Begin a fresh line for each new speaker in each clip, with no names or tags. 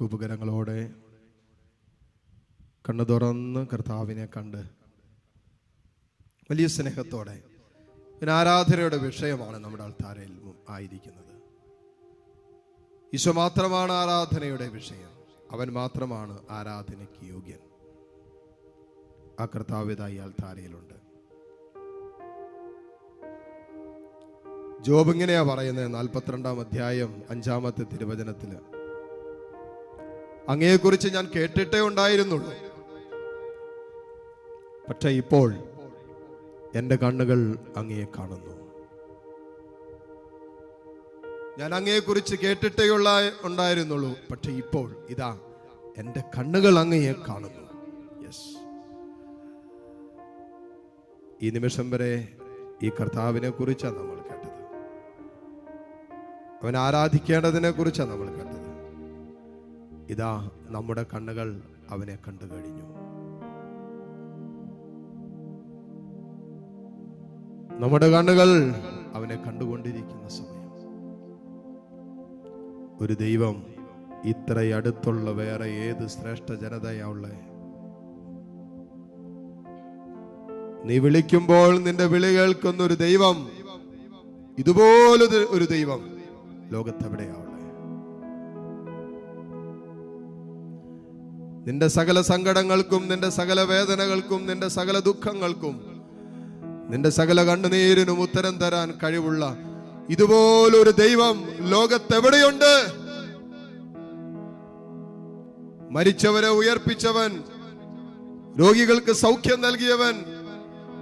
കുപകരങ്ങളോടെ കണ്ണു തുറന്ന് കർത്താവിനെ കണ്ട് വലിയ സ്നേഹത്തോടെ പിന്നെ ആരാധനയുടെ വിഷയമാണ് നമ്മുടെ ആൾത്താരയിൽ ആയിരിക്കുന്നത്. ഈശോ മാത്രമാണ് ആരാധനയുടെ വിഷയം. അവൻ മാത്രമാണ് ആരാധനയ്ക്ക് യോഗ്യൻ. ആ കർത്താവ്യതായി ആൾത്താരയിലുണ്ട് ജോബ് ഇങ്ങനെയാ പറയുന്നത്? നാൽപ്പത്തിരണ്ടാം അധ്യായം അഞ്ചാമത്തെ തിരുവചനത്തിൽ. അങ്ങയെക്കുറിച്ച് ഞാൻ കേട്ടിട്ടേ ഉണ്ടായിരുന്നുള്ളൂ. പക്ഷെ ഇപ്പോൾ എന്റെ കണ്ണുകൾ അങ്ങയെ കാണുന്നു. ഞാൻ അങ്ങയെക്കുറിച്ച് കേട്ടിട്ടേ ഉള്ള ഉണ്ടായിരുന്നുള്ളൂ. പക്ഷെ ഇപ്പോൾ ഇതാ എന്റെ കണ്ണുകൾ അങ്ങയെ കാണുന്നു. യെസ് ഈ നിമിഷം വരെ ഈ കർത്താവിനെ കുറിച്ചാണ് നമ്മൾ കേട്ടത്. അവൻ ആരാധിക്കേണ്ടതിനെ കുറിച്ചാണ് നമ്മൾ കേട്ടത്. ഇതാ നമ്മുടെ കണ്ണുകൾ അവനെ കണ്ടു കഴിഞ്ഞു നമ്മുടെ കണ്ണുകൾ അവനെ കണ്ടുകൊണ്ടിരിക്കുന്ന സമയം. ഒരു ദൈവം ഇത്ര അടുത്തുള്ള വേറെ ഏത് ശ്രേഷ്ഠ ജനതയാവുള്ള നീ വിളിക്കുമ്പോൾ നിന്റെ വിളി കേൾക്കുന്ന ഒരു ദൈവം ഇതുപോലൊരു ഒരു ദൈവം ലോകത്തെവിടെയാ നിന്റെ സകല സങ്കടങ്ങൾക്കും നിന്റെ സകല വേദനകൾക്കും നിന്റെ സകല ദുഃഖങ്ങൾക്കും നിന്റെ സകല കണ്ണുനീരിനും ഉത്തരം തരാൻ കഴിവുള്ള ഇതുപോലൊരു ദൈവം ലോകത്തെവിടെയുണ്ട്? മരിച്ചവരെ ഉയർപ്പിച്ചവൻ രോഗികൾക്ക് സൗഖ്യം നൽകിയവൻ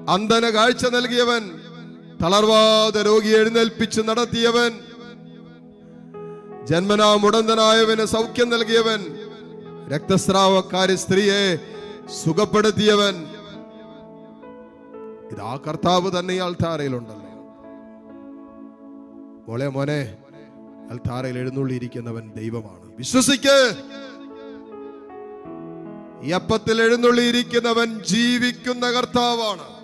അന്ധന കാഴ്ച നൽകിയവൻ തളർവാത രോഗി എഴുന്നേൽപ്പിച്ച് നടത്തിയവൻ ജന്മനാ മുടന്തനായവന് സൗഖ്യം നൽകിയവൻ രക്തസ്രാവക്കാരി സ്ത്രീയെ സുഖപ്പെടുത്തിയവൻ ഇതാ കർത്താവ് തന്നെ ഈ അൾത്താരയിലുണ്ടല്ലോ. മോളെ മോനെ അൾത്താരയിൽ എഴുന്നള്ളിയിരിക്കുന്നവൻ ദൈവമാണ്. വിശ്വസിക്ക്. ഈ അപ്പത്തിൽ എഴുന്നള്ളിയിരിക്കുന്നവൻ ജീവിക്കുന്ന കർത്താവാണ്.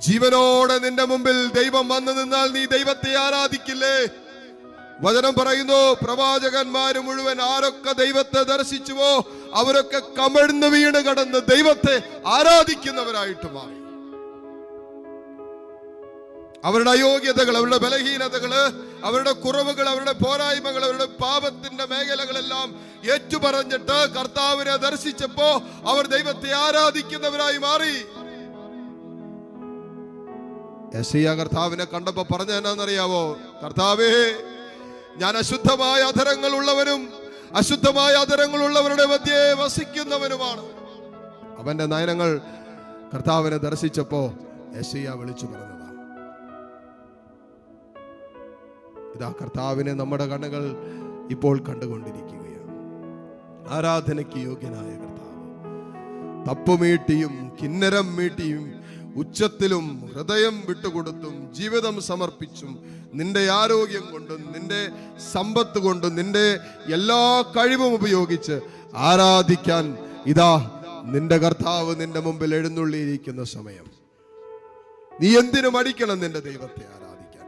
ജീവനോടെ നിന്റെ മുമ്പിൽ ദൈവം വന്നു നിന്നാൽ നീ ദൈവത്തെ ആരാധിക്കില്ലേ? വചനം പറയുന്നു പ്രവാചകന്മാര് മുഴുവൻ ആരൊക്കെ ദൈവത്തെ ദർശിച്ചുവോ അവരൊക്കെ കമഴ്ന്ന് വീണ് കടന്ന് ദൈവത്തെ ആരാധിക്കുന്നവരായിട്ട് മാറി. അവരുടെ അയോഗ്യതകൾ അവരുടെ ബലഹീനതകൾ അവരുടെ കുറവുകൾ അവരുടെ പോരായ്മകൾ അവരുടെ പാപത്തിന്റെ മേഖലകളെല്ലാം ഏറ്റുപറഞ്ഞിട്ട് കർത്താവിനെ ദർശിച്ചപ്പോ അവർ ദൈവത്തെ ആരാധിക്കുന്നവരായി മാറി. കർത്താവിനെ കണ്ടപ്പോ പറഞ്ഞ എന്നാന്നറിയാവോ കർത്താവേ ഞാൻ അശുദ്ധമായ അധരങ്ങൾ ഉള്ളവനും അശുദ്ധമായ അധരങ്ങൾ ഉള്ളവരുടെ മധ്യേ വസിക്കുന്നവനുമാണ്. അവന്റെ നയനങ്ങൾ കർത്താവിനെ ദർശിച്ചപ്പോ യശയ്യ വിളിച്ചു പറഞ്ഞതാ. ഇതാ കർത്താവിനെ നമ്മുടെ കണ്ണുകൾ ഇപ്പോൾ കണ്ടുകൊണ്ടിരിക്കുകയാണ്. ആരാധനയ്ക്ക് യോഗ്യനായ കർത്താവ്. തപ്പുമീട്ടിയും കിന്നരം മീട്ടിയും ഉച്ചത്തിലും ഹൃദയം വിട്ടുകൊടുത്തും ജീവിതം സമർപ്പിച്ചും നിന്റെ ആരോഗ്യം കൊണ്ടും നിന്റെ സമ്പത്ത് കൊണ്ടും നിന്റെ എല്ലാ കഴിവും ഉപയോഗിച്ച് ആരാധിക്കാൻ ഇതാ നിന്റെ കർത്താവ് നിന്റെ മുമ്പിൽ എഴുന്നള്ളിയിരിക്കുന്ന സമയം. നീ എന്തിനു മടിക്കണം നിന്റെ ദൈവത്തെ ആരാധിക്കാൻ?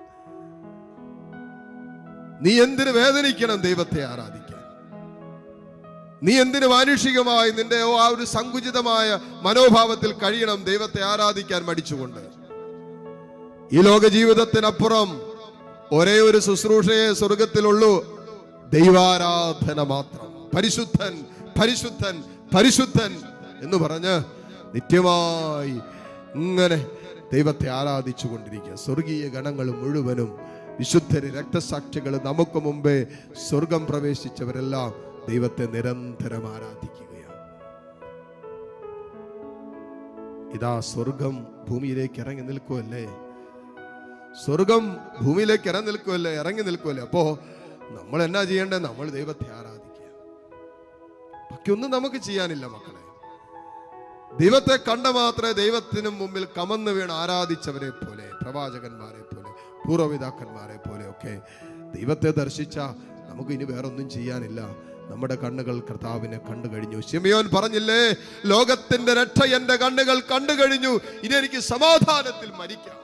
നീ എന്തിനു വേദനിക്കണം ദൈവത്തെ ആരാധിക്കാൻ? നീ എന്തിന് മാനുഷികമായി നിന്റെ ആ ഒരു സങ്കുചിതമായ മനോഭാവത്തിൽ കഴിയണം ദൈവത്തെ ആരാധിക്കാൻ മടിച്ചുകൊണ്ട്? ഈ ലോക ജീവിതത്തിനപ്പുറം ഒരേ ഒരു ശുശ്രൂഷയെ സ്വർഗത്തിലുള്ളൂ. ദൈവാരാധന മാത്രം. പരിശുദ്ധൻ പരിശുദ്ധൻ പരിശുദ്ധൻ എന്ന് പറഞ്ഞ് നിത്യമായി ഇങ്ങനെ ദൈവത്തെ ആരാധിച്ചു കൊണ്ടിരിക്കുക സ്വർഗീയ ഗണങ്ങൾ മുഴുവനും വിശുദ്ധര് രക്തസാക്ഷികൾ നമുക്ക് മുമ്പേ സ്വർഗം പ്രവേശിച്ചവരെല്ലാം ദൈവത്തെ നിരന്തരം ആരാധിക്കുകയാണ്. ഇതാ സ്വർഗം ഭൂമിയിലേക്ക് ഇറങ്ങി നിൽക്കുമല്ലേ സ്വർഗം ഭൂമിയിലേക്ക് ഇറങ്ങി നിൽക്കുമല്ലേ ഇറങ്ങി നിൽക്കുമല്ലേ അപ്പോ നമ്മൾ എന്നാ ചെയ്യേണ്ടത് നമ്മൾ ദൈവത്തെ ആരാധിക്കുക ബാക്കിയൊന്നും നമുക്ക് ചെയ്യാനില്ല മക്കളെ. ദൈവത്തെ കണ്ട മാത്രമേ ദൈവത്തിനും മുമ്പിൽ കമന്ന് വീണ് ആരാധിച്ചവരെ പോലെ പ്രവാചകന്മാരെ പോലെ പൂർവപിതാക്കന്മാരെ പോലെ ഒക്കെ ദൈവത്തെ ദർശിച്ച നമുക്ക് ഇനി വേറൊന്നും ചെയ്യാനില്ല. നമ്മുടെ കണ്ണുകൾ കർത്താവിനെ കണ്ടു കഴിഞ്ഞു ശിമയോൻ പറഞ്ഞില്ലേ ലോകത്തിന്റെ രക്ഷ എന്റെ കണ്ണുകൾ കണ്ടു കഴിഞ്ഞു ഇനി എനിക്ക് സമാധാനത്തിൽ മരിക്കാം.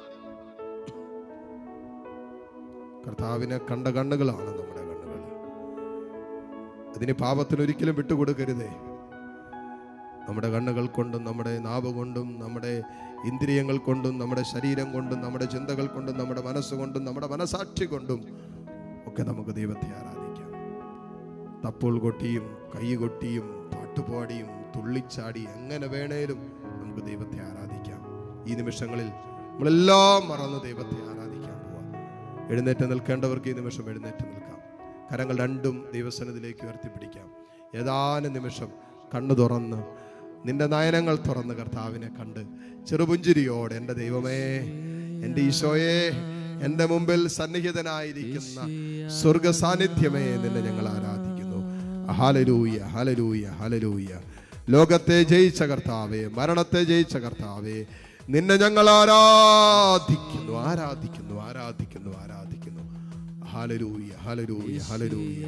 കർത്താവിനെ കണ്ട കണ്ണുകളാണ് നമ്മുടെ കണ്ണുകൾ. അതിന് പാപത്തിന് ഒരിക്കലും വിട്ടുകൊടുക്കരുതേ. നമ്മുടെ കണ്ണുകൾ കൊണ്ടും നമ്മുടെ നാവ് കൊണ്ടും നമ്മുടെ ഇന്ദ്രിയങ്ങൾ കൊണ്ടും നമ്മുടെ ശരീരം കൊണ്ടും നമ്മുടെ ചിന്തകൾ കൊണ്ടും നമ്മുടെ മനസ്സുകൊണ്ടും നമ്മുടെ മനസാക്ഷി കൊണ്ടും ഒക്കെ നമുക്ക് ദൈവത്തെ ആരാധിക്കാം. തപ്പോൾ കൊട്ടിയും കൈ കൊട്ടിയും പാട്ടുപാടിയും തുള്ളിച്ചാടി എങ്ങനെ വേണേലും നമുക്ക് ദൈവത്തെ ആരാധിക്കാം. ഈ നിമിഷങ്ങളിൽ നമ്മളെല്ലാം മറന്ന് ദൈവത്തെ ആരാധിക്കാൻ പോവാം. എഴുന്നേറ്റ് നിൽക്കേണ്ടവർക്ക് ഈ നിമിഷം എഴുന്നേറ്റ് നിൽക്കാം. കരങ്ങൾ രണ്ടും ദൈവസനത്തിലേക്ക് ഉയർത്തിപ്പിടിക്കാം. ഏതാനും നിമിഷം കണ്ണു തുറന്ന് നിന്റെ നയനങ്ങൾ തുറന്ന് കർത്താവിനെ കണ്ട് ചെറുപുഞ്ചിരിയോട് എന്റെ ദൈവമേ എന്റെ ഈശോയെ എന്റെ മുമ്പിൽ സന്നിഹിതനായിരിക്കുന്ന സ്വർഗ സാന്നിധ്യമേ നിന്നെ ഞങ്ങൾ ആരാധിക്കുന്നു ഹലലൂയ ഹലരൂയ ഹലരൂയ ലോകത്തെ ജയിച്ച കർത്താവേ മരണത്തെ ജയിച്ച കർത്താവേ നിന്നെ ഞങ്ങൾ ആരാധിക്കുന്നു ആരാധിക്കുന്നു ആരാധിക്കുന്നു ആരാധിക്കുന്നു. ഹലരൂയ ഹലരൂയ
ഹലരൂയ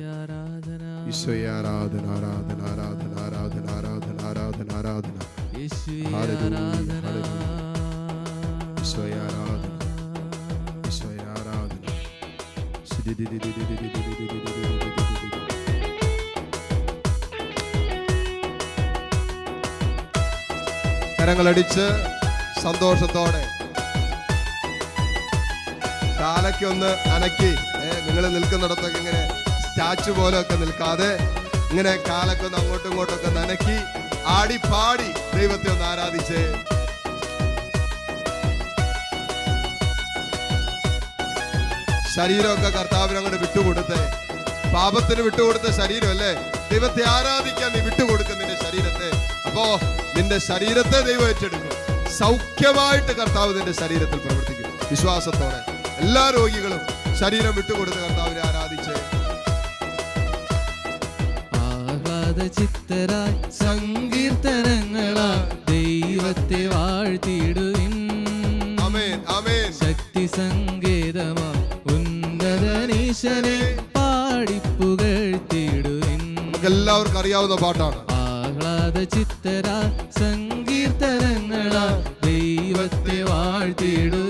ഈശോയെ ആരാധന ആരാധന ആരാധന ആരാധന ആരാധന ആരാധന ആരാധന. ഹല്ലേലൂയ,
ആരാധന
ഈശോയെ ആരാധന ഈശോയെ ആരാധന. കരങ്ങളടിച്ച് സന്തോഷത്തോടെ. കാലയ്ക്കൊന്ന് അനക്കി. നിങ്ങൾ നിൽക്കുന്നിടത്തൊക്കെ ഇങ്ങനെ സ്റ്റാച്ചു പോലെയൊക്കെ നിൽക്കാതെ ഇങ്ങനെ കാലൊക്കെ ഒന്ന് അങ്ങോട്ടും ഇങ്ങോട്ടും ഒക്കെ നനക്കി പാടി ദൈവത്തെ ഒന്ന് ആരാധിച്ച്. ശരീരമൊക്കെ കർത്താവിനങ്ങോട്ട് വിട്ടുകൊടുത്തേ. പാപത്തിന് വിട്ടുകൊടുത്ത ശരീരം അല്ലേ ദൈവത്തെ ആരാധിക്കാൻ നീ വിട്ടുകൊടുക്കും നിന്റെ ശരീരത്തെ. അപ്പോ നിന്റെ ശരീരത്തെ ദൈവം ഏറ്റെടുക്കും. സൗഖ്യമായിട്ട് കർത്താവ് നിന്റെ ശരീരത്തിൽ പ്രവർത്തിക്കും വിശ്വാസത്തോടെ. എല്ലാ രോഗികളും ശരീരം വിട്ടുകൊടുത്ത് കർത്താവിനെ ആരാധിച്ച്.
ചിത്തരായി സങ്കീർത്തനങ്ങളാ ദൈവത്തെ വാഴ്ത്തിയിടുവിൻ. ശക്തി സങ്കേതമാ ഉന്നതനീശനെ.
എല്ലാവർക്കും അറിയാവുന്ന പാട്ടാണ്.
ആഹ്ലാദ ചിത്തര സങ്കീർത്തനങ്ങളാ ദൈവത്തെ വാഴ്ത്തിയിടുവിൻ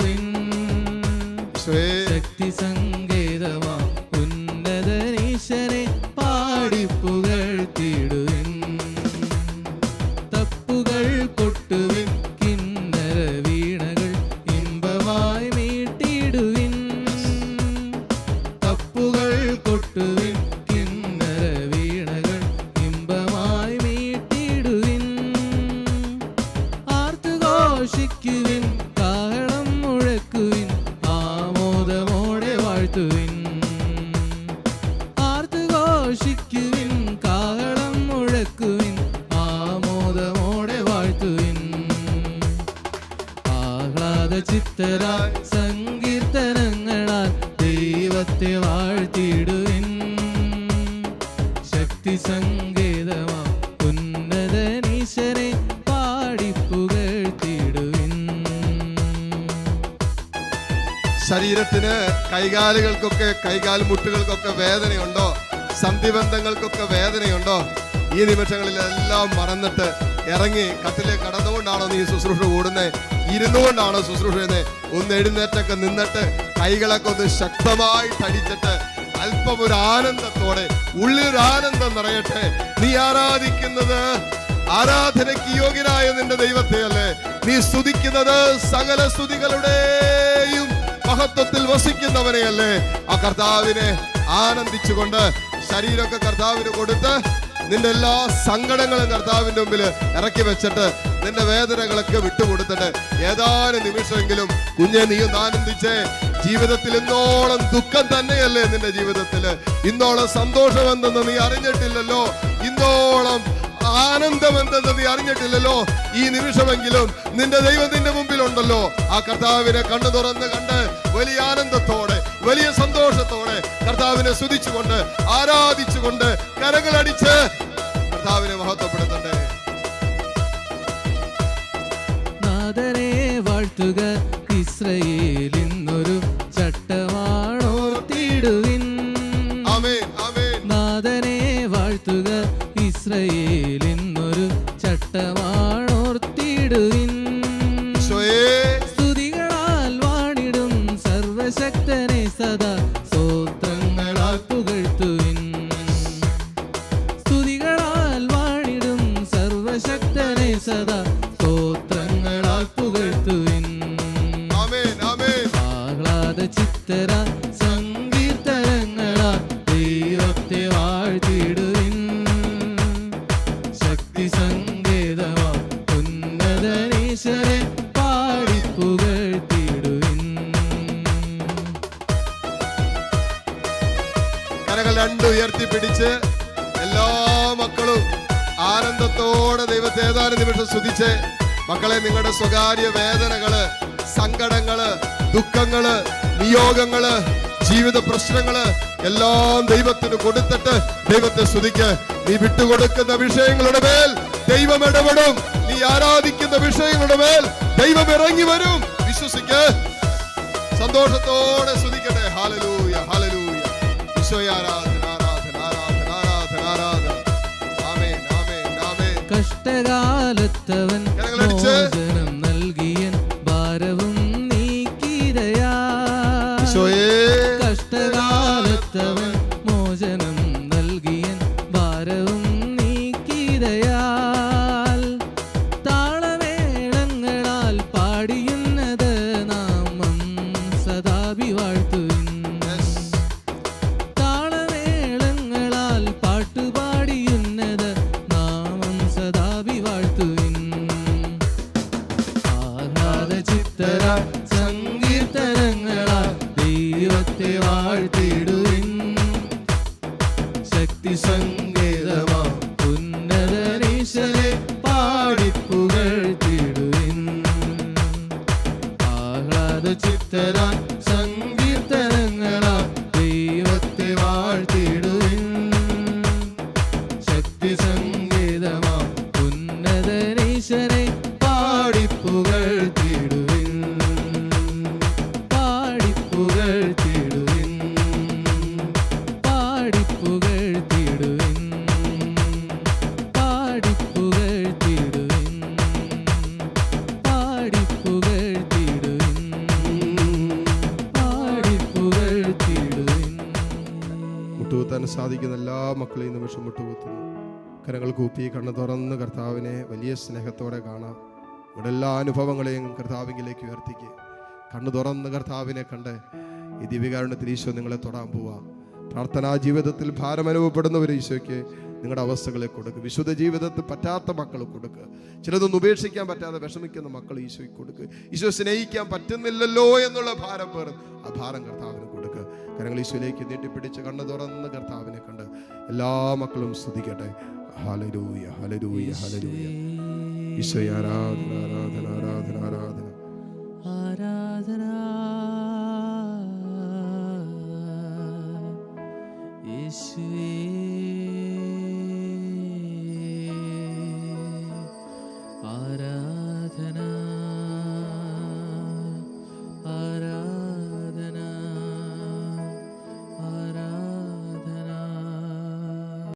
ചിത്തരാൽ സങ്കീർത്തനങ്ങളാൽ ദൈവത്തെ വാഴ്ത്തിയിടുവിൻ. ശക്തി സങ്കേതമാ ഉന്നതനീശനെ പാടിപ്പുകഴ്ത്തിയിടുവിൻ
ശരീരത്തിന് കൈകാലുകൾക്കൊക്കെ കൈകാൽ മുട്ടുകൾക്കൊക്കെ വേദനയുണ്ടോ? സന്ധിബന്ധങ്ങൾക്കൊക്കെ വേദനയുണ്ടോ? ഈ നിമിഷങ്ങളിൽ എല്ലാം മറന്നിട്ട് ഇറങ്ങി കത്തിലെ കടന്നുകൊണ്ടാണോ നീ ശുശ്രൂഷ കൂടുന്നത് ഇരുന്നുകൊണ്ടാണോ ശുശ്രൂഷ ചെയ്യുന്നത് ഒന്ന് എഴുന്നേറ്റൊക്കെ നിന്നിട്ട് കൈകളൊക്കെ ഒന്ന് ശക്തമായി തടിച്ചിട്ട് അല്പം ഒരു ആനന്ദത്തോടെ ഉള്ളിലൊരു ആനന്ദം നിറയട്ടെ. നീ ആരാധിക്കുന്നത് ആരാധനയ്ക്ക് യോഗ്യനായ നിന്റെ ദൈവത്തെ അല്ലേ? നീ സ്തുതിക്കുന്നത് സകല സ്തുതികളുടെയും മഹത്വത്തിൽ വസിക്കുന്നവനെയല്ലേ ആ കർത്താവിനെ ആനന്ദിച്ചുകൊണ്ട് ശരീരമൊക്കെ കർത്താവിന് കൊടുത്ത് നിന്റെ എല്ലാ സങ്കടങ്ങളും കർത്താവിന്റെ മുമ്പിൽ ഇറക്കി വെച്ചിട്ട് നിന്റെ വേദനകളൊക്കെ വിട്ടുകൊടുത്തിട്ട് ഏതാനും നിമിഷമെങ്കിലും കുഞ്ഞെ നീ ഒന്ന് ആനന്ദിച്ചേ ജീവിതത്തിൽ ഇന്നോളം ദുഃഖം തന്നെയല്ലേ നിന്റെ ജീവിതത്തിൽ? ഇന്നോളം സന്തോഷം എന്തെന്ന് നീ അറിഞ്ഞിട്ടില്ലല്ലോ. ഇന്നോളം ആനന്ദം എന്തെന്ന് നീ അറിഞ്ഞിട്ടില്ലല്ലോ. ഈ നിമിഷമെങ്കിലും നിന്റെ ദൈവത്തിന്റെ മുമ്പിലുണ്ടല്ലോ. ആ കർത്താവിനെ കണ്ണു തുറന്ന് കണ്ട് വലിയ ആനന്ദത്തോടെ വലിയ സന്തോഷത്തോടെ കർത്താവിനെ സ്തുതിച്ചുകൊണ്ട് ആരാധിച്ചുകൊണ്ട് കരങ്ങളടിച്ച് കർത്താവിനെ മഹത്വപ്പെടുത്തട്ടെ.
നാഥനെ വാഴ്ത്തുക ഇസ്രയേലിന്നൊരു ചട്ടമാണോർത്തിടുവിൻ നാഥനെ വാഴ്ത്തുക ഇസ്രയേൽ ചിത്തര സങ്കീർത്തനങ്ങളാ ദൈവത്തെ വാഴ്ത്തിടുവിൻ ശക്തി സങ്കേതമാ ഉന്നതനീശ്വരെ പാടി പുകഴ്ത്തിടുവിൻ
കരകൾ രണ്ടും ഉയർത്തി പിടിച്ച് എല്ലാ മക്കളും ആനന്ദത്തോടെ ദൈവത്തെ ഏതാനും നിമിഷം സ്തുതിച്ച് മക്കളെ നിങ്ങളുടെ സ്വകാര്യ വേദനകൾ സങ്കടങ്ങൾ ദുഃഖങ്ങൾ നിയോഗങ്ങൾ ജീവിത പ്രശ്നങ്ങൾ എല്ലാം ദൈവത്തിന് കൊടുത്തിട്ട് ദൈവത്തെ സ്തുതിക്ക്. നീ വിട്ടുകൊടുക്കുന്ന വിഷയങ്ങളുടെ മേൽ ദൈവം ഇടപെടും. നീ ആരാധിക്കുന്ന വിഷയങ്ങളുടെ മേൽ ദൈവം ഇറങ്ങി വരും. വിശ്വസിക്ക്. സന്തോഷത്തോടെ സ്തുതിക്കട്ടെ. ഹാലലൂയ ഹാലലൂയ വിശ്വയാരാധന ആരാധന ആരാധന ആരാധന ആരാധന ആരാധന. ആമേൻ ആമേൻ ആമേൻ.
കഷ്ടകാലത്തവൻ
കരങ്ങളടിച്ച്. നിമിഷം മുട്ടുകുത്തുന്നു. കരങ്ങൾ കൂപ്പി കണ്ണ് തുറന്ന് കർത്താവിനെ വലിയ സ്നേഹത്തോടെ കാണാം. ഇവിടെ എല്ലാ അനുഭവങ്ങളെയും കർത്താവിലേക്ക് ഉയർത്തിക്ക്. കണ്ണു തുറന്ന് കർത്താവിനെ കണ്ട് ഈ ദിവ്യകാരുണ്യത്തിൽ ഈശോ നിങ്ങളെ തൊടാൻ പോവാ. പ്രാർത്ഥനാ ജീവിതത്തിൽ ഭാരം ഒരു ഈശോയ്ക്ക് നിങ്ങളുടെ അവസ്ഥകളെ കൊടുക്കുക വിശുദ്ധ ജീവിതത്തിൽ പറ്റാത്ത മക്കൾ കൊടുക്കുക ചിലതൊന്നും ഉപേക്ഷിക്കാൻ പറ്റാതെ വിഷമിക്കുന്ന മക്കൾ ഈശോയ്ക്ക് കൊടുക്കുക ഈശോ സ്നേഹിക്കാൻ പറ്റുന്നില്ലല്ലോ എന്നുള്ള ഭാരം പേർ ആ ഭാരം കർത്താവിന് കൊടുക്കുക കരങ്ങൾ ഈശോയിലേക്ക് നീട്ടിപ്പിടിച്ച് കണ്ണു തുറന്ന് കർത്താവിനെ കണ്ട് എല്ലാ മക്കളും സ്തുതിക്കട്ടെ. ഹലരൂയ ഹലരൂയ ഹലരൂയ ഈശോയെ